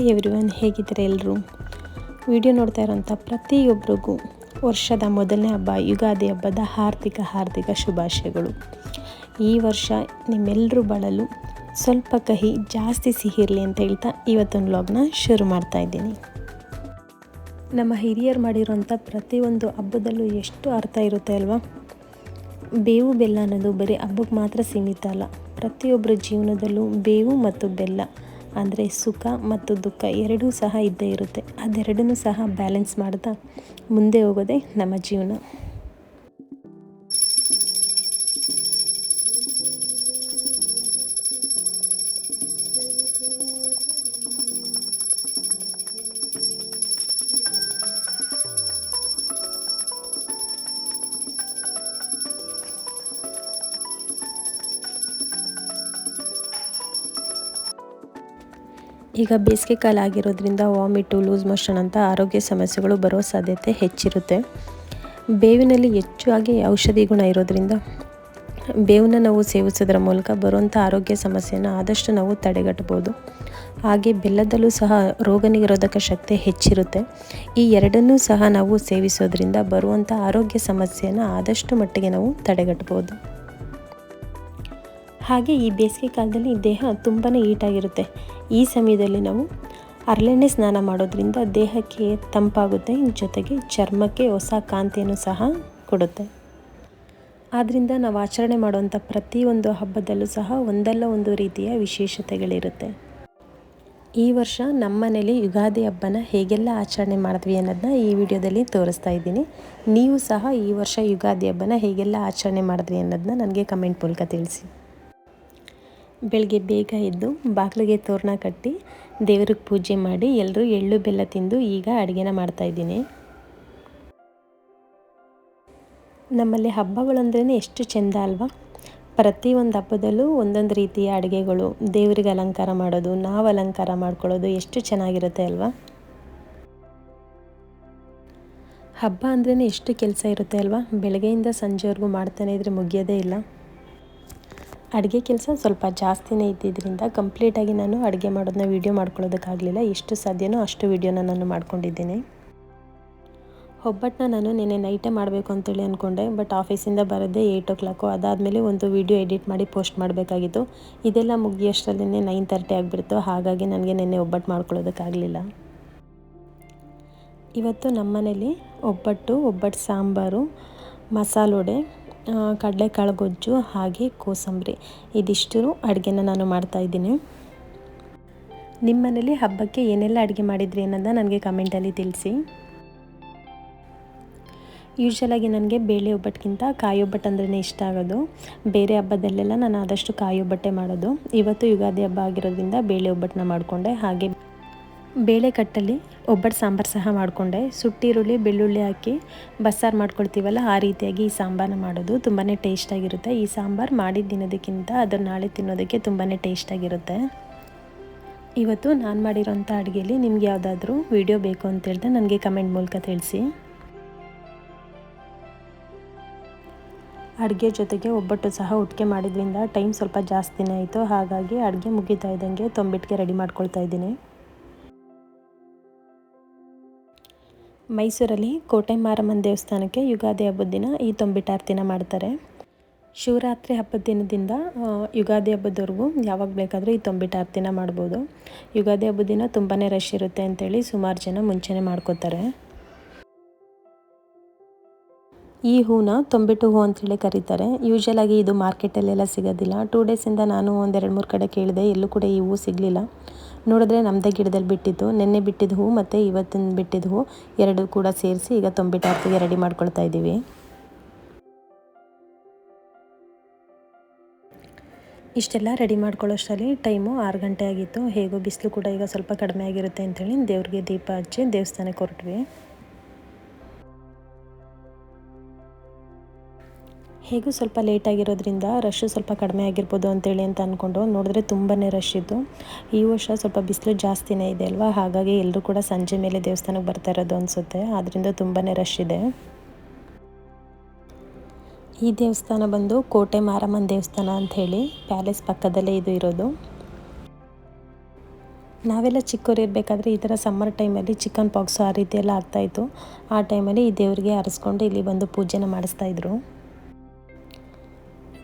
Hi everyone ಹೇಗಿದ್ದಾರೆ ಎಲ್ಲರೂ? Video ನೋಡ್ತಾ ಇರೋಂಥ ಪ್ರತಿಯೊಬ್ಬರಿಗೂ ವರ್ಷದ ಮೊದಲನೇ ಹಬ್ಬ, ಯುಗಾದಿ ಹಬ್ಬದ ಹಾರ್ದಿಕ ಹಾರ್ದಿಕ ಶುಭಾಶಯಗಳು. ಈ ವರ್ಷ ನಿಮ್ಮೆಲ್ಲರೂ ಬಳಲು ಸ್ವಲ್ಪ ಕಹಿ, ಜಾಸ್ತಿ ಸಿಹಿ ಇರಲಿ ಅಂತ ಹೇಳ್ತಾ ಇವತ್ತೊಂದು ಲಾಗ್ನ ಶುರು ಮಾಡ್ತಾ ಇದ್ದೀನಿ. ನಮ್ಮ ಹಿರಿಯರು ಮಾಡಿರೋಂಥ ಪ್ರತಿಯೊಂದು ಹಬ್ಬದಲ್ಲೂ ಎಷ್ಟು ಅರ್ಥ ಇರುತ್ತೆ ಅಲ್ವಾ? ಬೇವು ಬೆಲ್ಲ ಅನ್ನೋದು ಬರೀ ಹಬ್ಬಕ್ಕೆ ಮಾತ್ರ ಸೀಮಿತ ಅಲ್ಲ. ಪ್ರತಿಯೊಬ್ಬರ ಜೀವನದಲ್ಲೂ ಬೇವು ಮತ್ತು ಬೆಲ್ಲ ಅಂದರೆ ಸುಖ ಮತ್ತು ದುಃಖ ಎರಡೂ ಸಹ ಇದ್ದೇ ಇರುತ್ತೆ. ಅದೆರಡನ್ನೂ ಸಹ ಬ್ಯಾಲೆನ್ಸ್ ಮಾಡ್ತಾ ಮುಂದೆ ಹೋಗೋದೇ ನಮ್ಮ ಜೀವನ. ಈಗ ಬೇಸಿಗೆ ಕಾಲ ಆಗಿರೋದ್ರಿಂದ ವಾಮಿಟು, ಲೂಸ್ ಮೋಷನ್ ಅಂತ ಆರೋಗ್ಯ ಸಮಸ್ಯೆಗಳು ಬರೋ ಸಾಧ್ಯತೆ ಹೆಚ್ಚಿರುತ್ತೆ. ಬೇವಿನಲ್ಲಿ ಹೆಚ್ಚಾಗಿ ಔಷಧಿ ಗುಣ ಇರೋದ್ರಿಂದ ಬೇವನ್ನ ನಾವು ಸೇವಿಸೋದ್ರ ಮೂಲಕ ಬರುವಂಥ ಆರೋಗ್ಯ ಸಮಸ್ಯೆಯನ್ನು ಆದಷ್ಟು ನಾವು ತಡೆಗಟ್ಟಬೋದು ಹಾಗೆ ಬೆಲ್ಲದಲ್ಲೂ ಸಹ ರೋಗ ನಿರೋಧಕ ಶಕ್ತಿ ಹೆಚ್ಚಿರುತ್ತೆ. ಈ ಎರಡನ್ನೂ ಸಹ ನಾವು ಸೇವಿಸೋದ್ರಿಂದ ಬರುವಂಥ ಆರೋಗ್ಯ ಸಮಸ್ಯೆಯನ್ನು ಆದಷ್ಟು ಮಟ್ಟಿಗೆ ನಾವು ತಡೆಗಟ್ಬೋದು. ಹಾಗೆ ಈ ಬೇಸಿಗೆ ಕಾಲದಲ್ಲಿ ದೇಹ ತುಂಬಾ ಹೀಟಾಗಿರುತ್ತೆ. ಈ ಸಮಯದಲ್ಲಿ ನಾವು ಹರಳೆಣ್ಣೆ ಸ್ನಾನ ಮಾಡೋದ್ರಿಂದ ದೇಹಕ್ಕೆ ತಂಪಾಗುತ್ತೆ ಜೊತೆಗೆ ಚರ್ಮಕ್ಕೆ ಹೊಸ ಕಾಂತಿಯನ್ನು ಸಹ ಕೊಡುತ್ತೆ. ಆದ್ದರಿಂದ ನಾವು ಆಚರಣೆ ಮಾಡುವಂಥ ಪ್ರತಿಯೊಂದು ಹಬ್ಬದಲ್ಲೂ ಸಹ ಒಂದಲ್ಲ ಒಂದು ರೀತಿಯ ವಿಶೇಷತೆಗಳಿರುತ್ತೆ. ಈ ವರ್ಷ ನಮ್ಮ ಮನೇಲಿ ಯುಗಾದಿ ಹಬ್ಬನ ಹೇಗೆಲ್ಲ ಆಚರಣೆ ಮಾಡಿದ್ವಿ ಅನ್ನೋದನ್ನ ಈ ವಿಡಿಯೋದಲ್ಲಿ ತೋರಿಸ್ತಾ ಇದ್ದೀನಿ. ನೀವು ಸಹ ಈ ವರ್ಷ ಯುಗಾದಿ ಹಬ್ಬನ ಹೇಗೆಲ್ಲ ಆಚರಣೆ ಮಾಡಿದ್ವಿ ಅನ್ನೋದನ್ನ ನನಗೆ ಕಮೆಂಟ್ ಮೂಲಕ ತಿಳಿಸಿ. ಬೆಳಗ್ಗೆ ಬೇಗ ಎದ್ದು ಬಾಗಿಲಿಗೆ ತೋರಣ ಕಟ್ಟಿ ದೇವ್ರಿಗೆ ಪೂಜೆ ಮಾಡಿ ಎಲ್ಲರೂ ಎಳ್ಳು ಬೆಲ್ಲ ತಿಂದು ಈಗ ಅಡುಗೆನ ಮಾಡ್ತಾಯಿದ್ದೀನಿ ನಮ್ಮಲ್ಲಿ ಹಬ್ಬಗಳಂದ್ರೇ ಎಷ್ಟು ಚೆಂದ ಅಲ್ವಾ? ಪ್ರತಿಯೊಂದು ಹಬ್ಬದಲ್ಲೂ ಒಂದೊಂದು ರೀತಿಯ ಅಡುಗೆಗಳು, ದೇವರಿಗೆ ಅಲಂಕಾರ ಮಾಡೋದು, ನಾವು ಅಲಂಕಾರ ಮಾಡ್ಕೊಳ್ಳೋದು ಎಷ್ಟು ಚೆನ್ನಾಗಿರುತ್ತೆ ಅಲ್ವಾ? ಹಬ್ಬ ಅಂದ್ರೇ ಎಷ್ಟು ಕೆಲಸ ಇರುತ್ತೆ ಅಲ್ವಾ? ಬೆಳಗ್ಗೆಯಿಂದ ಸಂಜೆವರೆಗೂ ಮಾಡ್ತಾನೆ ಇದ್ರೆ ಮುಗಿಯೋದೇ ಇಲ್ಲ. ಅಡುಗೆ ಕೆಲಸ ಸ್ವಲ್ಪ ಜಾಸ್ತಿನೇ ಇದ್ದಿದ್ದರಿಂದ ಕಂಪ್ಲೀಟಾಗಿ ನಾನು ಅಡುಗೆ ಮಾಡೋದನ್ನ ವೀಡಿಯೋ ಮಾಡ್ಕೊಳ್ಳೋದಕ್ಕಾಗಲಿಲ್ಲ. ಎಷ್ಟು ಸಾಧ್ಯನೋ ಅಷ್ಟು ವೀಡಿಯೋನ ನಾನು ಮಾಡ್ಕೊಂಡಿದ್ದೀನಿ. ಒಬ್ಬಟ್ಟನ್ನ ನಾನು ನಿನ್ನೆ ನೈಟೇ ಮಾಡಬೇಕು ಅಂತೇಳಿ ಅಂದ್ಕೊಂಡೆ ಬಟ್ ಆಫೀಸಿಂದ ಬರೋದೇ ಏಯ್ಟ್ ಓ ಕ್ಲಾಕು ಅದಾದಮೇಲೆ ಒಂದು ವೀಡಿಯೋ ಎಡಿಟ್ ಮಾಡಿ ಪೋಸ್ಟ್ ಮಾಡಬೇಕಾಗಿತ್ತು. ಇದೆಲ್ಲ ಮುಗಿಯೋಷ್ಟರಲ್ಲೇ ನೈನ್ ತರ್ಟಿ ಆಗಿಬಿಡ್ತು. ಹಾಗಾಗಿ ನನಗೆ ನಿನ್ನೆ ಒಬ್ಬಟ್ಟು ಮಾಡ್ಕೊಳ್ಳೋದಕ್ಕಾಗಲಿಲ್ಲ. ಇವತ್ತು ನಮ್ಮ ಮನೇಲಿ ಒಬ್ಬಟ್ಟು ಒಬ್ಬಟ್ಟು ಸಾಂಬಾರು ಮಸಾಲೋಡೆ ಕಡಲೆಕಾಳು ಗೊಜ್ಜು ಹಾಗೆ ಕೋಸಂಬರಿ. ಇದಿಷ್ಟು ಅಡುಗೆನ ನಾನು ಮಾಡ್ತಾಯಿದ್ದೀನಿ ನಿಮ್ಮ ಮನೇಲಿ ಹಬ್ಬಕ್ಕೆ ಏನೆಲ್ಲ ಅಡುಗೆ ಮಾಡಿದ್ರಿ ಅನ್ನೋದನ್ನ ನನಗೆ ಕಮೆಂಟಲ್ಲಿ ತಿಳಿಸಿ. ಯೂಶ್ವಲಾಗಿ ನನಗೆ ಬೇಳೆ ಒಬ್ಬಟ್ಟಿಗಿಂತ ಕಾಯಿ ಒಬ್ಬಟ್ಟು ಅಂದ್ರೇ ಇಷ್ಟ ಆಗೋದು. ಬೇರೆ ಹಬ್ಬದಲ್ಲೆಲ್ಲ ನಾನು ಆದಷ್ಟು ಕಾಯಿ ಒಬ್ಬಟ್ಟೆ ಮಾಡೋದು. ಇವತ್ತು ಯುಗಾದಿ ಹಬ್ಬ ಆಗಿರೋದ್ರಿಂದ ಬೇಳೆ ಒಬ್ಬಟ್ಟನ್ನ ಮಾಡಿಕೊಂಡೆ. ಹಾಗೆ ಬೇಳೆ ಕಟ್ಟಲ್ಲಿ ಒಬ್ಬಟ್ಟು ಸಾಂಬಾರು ಸಹ ಮಾಡಿಕೊಂಡೆ. ಸುಟ್ಟಿರುಳ್ಳಿ, ಬೆಳ್ಳುಳ್ಳಿ ಹಾಕಿ ಬಸ್ಸಾರು ಮಾಡ್ಕೊಳ್ತೀವಲ್ಲ, ಆ ರೀತಿಯಾಗಿ ಈ ಸಾಂಬಾರನ್ನ ಮಾಡೋದು ತುಂಬಾ ಟೇಸ್ಟಾಗಿರುತ್ತೆ ಈ ಸಾಂಬಾರು ಮಾಡಿದ ದಿನದಕ್ಕಿಂತ ಅದನ್ನು ನಾಳೆ ತಿನ್ನೋದಕ್ಕೆ ತುಂಬಾ ಟೇಸ್ಟಾಗಿರುತ್ತೆ ಇವತ್ತು ನಾನು ಮಾಡಿರೋಂಥ ಅಡುಗೆಯಲ್ಲಿ ನಿಮ್ಗೆ ಯಾವುದಾದ್ರೂ ವಿಡಿಯೋ ಬೇಕು ಅಂತ ಹೇಳಿದ್ರೆ ನನಗೆ ಕಮೆಂಟ್ ಮೂಲಕ ತಿಳಿಸಿ. ಅಡುಗೆ ಜೊತೆಗೆ ಒಬ್ಬಟ್ಟು ಸಹ ಉಟ್ಕೆ ಮಾಡಿದ್ರಿಂದ ಟೈಮ್ ಸ್ವಲ್ಪ ಜಾಸ್ತಿನೇ ಆಯಿತು. ಹಾಗಾಗಿ ಅಡುಗೆ ಮುಗಿತಾ ಇದ್ದಂಗೆ ತೊಂಬಿಟ್ಟಿಗೆ ರೆಡಿ ಮಾಡ್ಕೊಳ್ತಾ ಇದ್ದೀನಿ. ಮೈಸೂರಲ್ಲಿ ಕೋಟೆ ಮಾರಮ್ಮನ ದೇವಸ್ಥಾನಕ್ಕೆ ಯುಗಾದಿ ಹಬ್ಬದ ದಿನ ಈ ತೊಂಬಿಟ್ಟಾರ್ತಿನ ಮಾಡ್ತಾರೆ. ಶಿವರಾತ್ರಿ ಹಬ್ಬದ ದಿನದಿಂದ ಯುಗಾದಿ ಹಬ್ಬದವರೆಗೂ ಯಾವಾಗ ಬೇಕಾದರೂ ಈ ತೊಂಬಿಟ್ಟಾರ್ತಿನ ಮಾಡ್ಬೋದು. ಯುಗಾದಿ ಹಬ್ಬದ ದಿನ ತುಂಬಾ ರಶ್ ಇರುತ್ತೆ ಅಂತೇಳಿ ಸುಮಾರು ಜನ ಮುಂಚೆನೇ ಮಾಡ್ಕೋತಾರೆ. ಈ ಹೂನ ತೊಂಬಿಟ್ಟು ಹೂ ಅಂತೇಳಿ ಕರೀತಾರೆ. ಯೂಶಲಾಗಿ ಇದು ಮಾರ್ಕೆಟಲ್ಲೆಲ್ಲ ಸಿಗೋದಿಲ್ಲ. ಟೂ ಡೇಸಿಂದ ನಾನು ಒಂದೆರಡು ಮೂರು ಕಡೆ ಕೇಳಿದೆ, ಎಲ್ಲೂ ಕೂಡ ಈ ಹೂ ಸಿಗಲಿಲ್ಲ. ನೋಡಿದ್ರೆ ನಮ್ಮದೇ ಗಿಡದಲ್ಲಿ ಬಿಟ್ಟಿದ್ದು, ನಿನ್ನೆ ಬಿಟ್ಟಿದ್ದ ಹೂ ಮತ್ತು ಇವತ್ತಿನ ಬಿಟ್ಟಿದ್ದ ಹೂ, ಎರಡು ಕೂಡ ಸೇರಿಸಿ ಈಗ ತೊಂಬಿಟಾರ್ತಿಗೆ ರೆಡಿ ಮಾಡ್ಕೊಳ್ತಾ ಇದ್ದೀವಿ. ಇಷ್ಟೆಲ್ಲ ರೆಡಿ ಮಾಡ್ಕೊಳ್ಳೋಷ್ಟರಲ್ಲಿ ಟೈಮು ಆರು ಗಂಟೆ ಆಗಿತ್ತು. ಹೇಗೋ ಬಿಸಿಲು ಕೂಡ ಈಗ ಸ್ವಲ್ಪ ಕಡಿಮೆ ಆಗಿರುತ್ತೆ ಅಂಥೇಳಿ ದೇವ್ರಿಗೆ ದೀಪ ಹಚ್ಚಿ ದೇವಸ್ಥಾನಕ್ಕೆ ಹೊರಟ್ವಿ. ಹೇಗೂ ಸ್ವಲ್ಪ ಲೇಟ್ ಆಗಿರೋದ್ರಿಂದ ರಶ್ಶು ಸ್ವಲ್ಪ ಕಡಿಮೆ ಆಗಿರ್ಬೋದು ಅಂತೇಳಿ ಅಂತ ಅಂದ್ಕೊಂಡು ನೋಡಿದ್ರೆ ತುಂಬಾ ರಶ್ ಇತ್ತು ಈ ವರ್ಷ ಸ್ವಲ್ಪ ಬಿಸಿಲು ಜಾಸ್ತಿನೇ ಇದೆ ಅಲ್ವಾ? ಹಾಗಾಗಿ ಎಲ್ಲರೂ ಕೂಡ ಸಂಜೆ ಮೇಲೆ ದೇವಸ್ಥಾನಕ್ಕೆ ಬರ್ತಾ ಇರೋದು ಅನಿಸುತ್ತೆ. ಆದ್ದರಿಂದ ತುಂಬಾ ರಶ್ ಇದೆ. ಈ ದೇವಸ್ಥಾನ ಬಂದು ಕೋಟೆ ಮಾರಮ್ಮನ ದೇವಸ್ಥಾನ ಅಂಥೇಳಿ ಪ್ಯಾಲೇಸ್ ಪಕ್ಕದಲ್ಲೇ ಇದು ಇರೋದು. ನಾವೆಲ್ಲ ಚಿಕ್ಕವ್ರು ಇರಬೇಕಾದ್ರೆ ಈ ಥರ ಸಮ್ಮರ್ ಟೈಮಲ್ಲಿ ಚಿಕನ್ ಪಾಕ್ಸು ಆ ರೀತಿ ಎಲ್ಲ ಆಗ್ತಾಯಿತ್ತು ಆ ಟೈಮಲ್ಲಿ ಈ ದೇವರಿಗೆ ಅರಿಸ್ಕೊಂಡು ಇಲ್ಲಿ ಬಂದು ಪೂಜೆನ ಮಾಡಿಸ್ತಾಯಿದ್ರು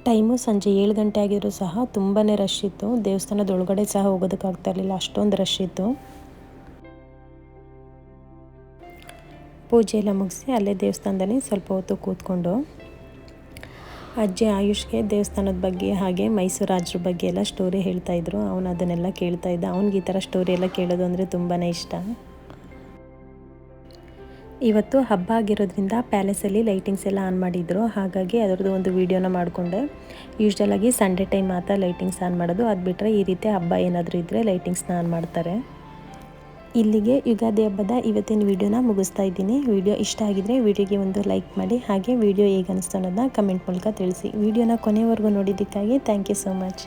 ಟೈಮು ಸಂಜೆ ಏಳು ಗಂಟೆ ಆಗಿದ್ರು ಸಹ ತುಂಬಾ ರಶ್ ಇತ್ತು. ದೇವಸ್ಥಾನದ ಒಳಗಡೆ ಸಹ ಹೋಗೋದಕ್ಕಾಗ್ತಾ ಇರಲಿಲ್ಲ, ಅಷ್ಟೊಂದು ರಶ್ ಇತ್ತು. ಪೂಜೆ ಎಲ್ಲ ಮುಗಿಸಿ ಅಲ್ಲೇ ದೇವಸ್ಥಾನದಲ್ಲಿ ಸ್ವಲ್ಪ ಹೊತ್ತು ಕೂತ್ಕೊಂಡು ಅಜ್ಜಿ ಆಯುಷ್ಗೆ ದೇವಸ್ಥಾನದ ಬಗ್ಗೆ ಹಾಗೆ ಮೈಸೂರು ರಾಜರ ಬಗ್ಗೆ ಎಲ್ಲ ಸ್ಟೋರಿ ಹೇಳ್ತಾಯಿದ್ರು ಅವನು ಅದನ್ನೆಲ್ಲ ಕೇಳ್ತಾ ಇದ್ದ. ಅವ್ನಿಗೆ ಈ ಥರ ಸ್ಟೋರಿ ಎಲ್ಲ ಕೇಳೋದು ಅಂದರೆ ತುಂಬಾ ಇಷ್ಟ. ಇವತ್ತು ಹಬ್ಬ ಆಗಿರೋದ್ರಿಂದ ಪ್ಯಾಲೇಸಲ್ಲಿ ಲೈಟಿಂಗ್ಸ್ ಎಲ್ಲ ಆನ್ ಮಾಡಿದ್ರು. ಹಾಗಾಗಿ ಅದರದ್ದು ಒಂದು ವೀಡಿಯೋನ ಮಾಡಿಕೊಂಡೆ. ಯೂಶ್ವಲಾಗಿ ಸಂಡೇ ಟೈಮ್ ಮಾತ್ರ ಲೈಟಿಂಗ್ಸ್ ಆನ್ ಮಾಡೋದು. ಅದು ಬಿಟ್ಟರೆ ಈ ರೀತಿ ಹಬ್ಬ ಏನಾದರೂ ಇದ್ದರೆ ಲೈಟಿಂಗ್ಸ್ನ ಆನ್ ಮಾಡ್ತಾರೆ. ಇಲ್ಲಿಗೆ ಯುಗಾದಿ ಹಬ್ಬದ ಇವತ್ತಿನ ವೀಡಿಯೋನ ಮುಗಿಸ್ತಾ ಇದ್ದೀನಿ. ವಿಡಿಯೋ ಇಷ್ಟ ಆಗಿದರೆ ವಿಡಿಯೋಗೆ ಒಂದು ಲೈಕ್ ಮಾಡಿ. ಹಾಗೆ ವಿಡಿಯೋ ಹೇಗೆ ಅನ್ನಿಸ್ತು ಅನ್ನೋದನ್ನ ಕಮೆಂಟ್ ಮೂಲಕ ತಿಳಿಸಿ. ವೀಡಿಯೋನ ಕೊನೆವರೆಗೂ ನೋಡಿದ್ದಕ್ಕಾಗಿ ಥ್ಯಾಂಕ್ ಯು ಸೋ ಮಚ್